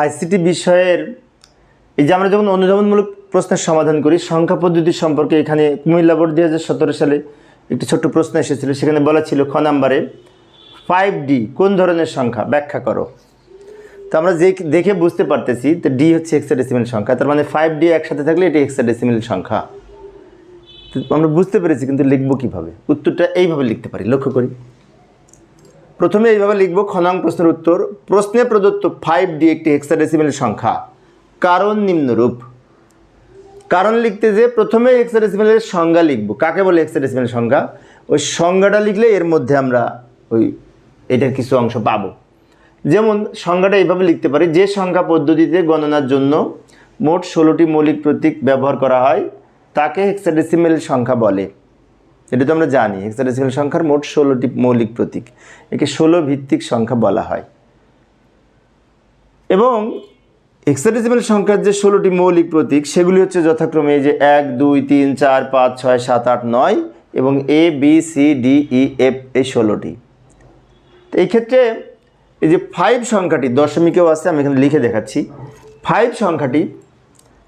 ICT বিষয়ের এই যে আমরা যখন অনুধাবনমূলক প্রশ্নের সমাধান করি, সংখ্যা পদ্ধতি সম্পর্কে এখানে কুমিল্লা বোর্ড দুই হাজার সতেরো সালে একটি ছোট্ট প্রশ্ন এসেছিল। সেখানে বলা ছিল খ নাম্বারে ফাইভ ডি কোন ধরনের সংখ্যা? ব্যাখ্যা করো। তো আমরা যে দেখে বুঝতে পারতেছি তো ডি হচ্ছে হেক্সাডেসিমেল সংখ্যা, তার মানে ফাইভ ডি একসাথে থাকলে এটি হেক্সাডেসিমেল সংখ্যা। তো আমরা বুঝতে পেরেছি কিন্তু লিখব কীভাবে? উত্তরটা এইভাবে লিখতে পারি। লক্ষ্য করি। প্রথমে এইভাবে লিখব খনাং প্রশ্নের উত্তর। প্রশ্নে প্রদত্ত ফাইভ ডি একটি হেক্সাডেসিমেল সংখ্যা। কারণ নিম্নরূপ। কারণ লিখতে যে প্রথমে হেক্সাডেসিমেলের সংজ্ঞা লিখব। কাকে বলে হেক্সাডেসিমেল সংখ্যা ওই সংজ্ঞাটা লিখলে এর মধ্যে আমরা ওই এটার কিছু অংশ পাবো। যেমন সংজ্ঞাটা এইভাবে লিখতে পারি, যে সংখ্যা পদ্ধতিতে গণনার জন্য মোট ষোলোটি মৌলিক প্রতীক ব্যবহার করা হয়, তাকে হেক্সাডেসিমেল সংখ্যা বলে। এটা তো আমরা জানি হেক্সাডেসিমেল সংখ্যার মোট ষোলোটি মৌলিক প্রতীক, একে ষোলো ভিত্তিক সংখ্যা বলা হয়। এবং হেক্সাডেসিমেল সংখ্যার যে ষোলোটি মৌলিক প্রতীক, সেগুলি হচ্ছে যথাক্রমে যে এক, দুই, তিন, চার, পাঁচ, ছয়, সাত, আট, নয় এবং A B C D E F এই ষোলোটি। তো এই ক্ষেত্রে এই যে ফাইভ সংখ্যাটি, দশমিকেও আছে, আমি এখানে লিখে দেখাচ্ছি। ফাইভ সংখ্যাটি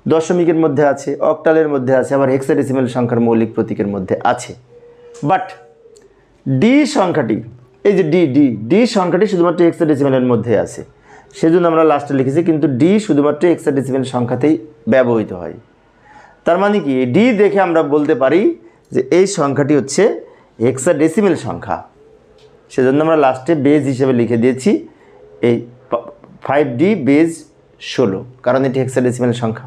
দশমিকের মধ্যে আছে অক্টালের মধ্যে আছে, আবার হেক্সাডেসিমেল সংখ্যার মৌলিক প্রতীকের মধ্যে আছে। বাট ডি সংখ্যাটি, এই যে ডি ডি ডি সংখ্যাটি শুধুমাত্র হেক্সাডেসিমেলের মধ্যে আছে। সেজন্য আমরা লাস্টে লিখেছি, কিন্তু ডি শুধুমাত্র হেক্সাডেসিমেল সংখ্যাতেই ব্যবহৃত হয়। তার মানে কি? ডি দেখে আমরা বলতে পারি যে এই সংখ্যাটি হচ্ছে হেক্সাডেসিমেল সংখ্যা। সেজন্য আমরা লাস্টে বেজ হিসেবে লিখে দিয়েছি, এই ফাইভ ডি বেজ ষোলো, কারণ এটি হেক্সাডেসিমেল সংখ্যা।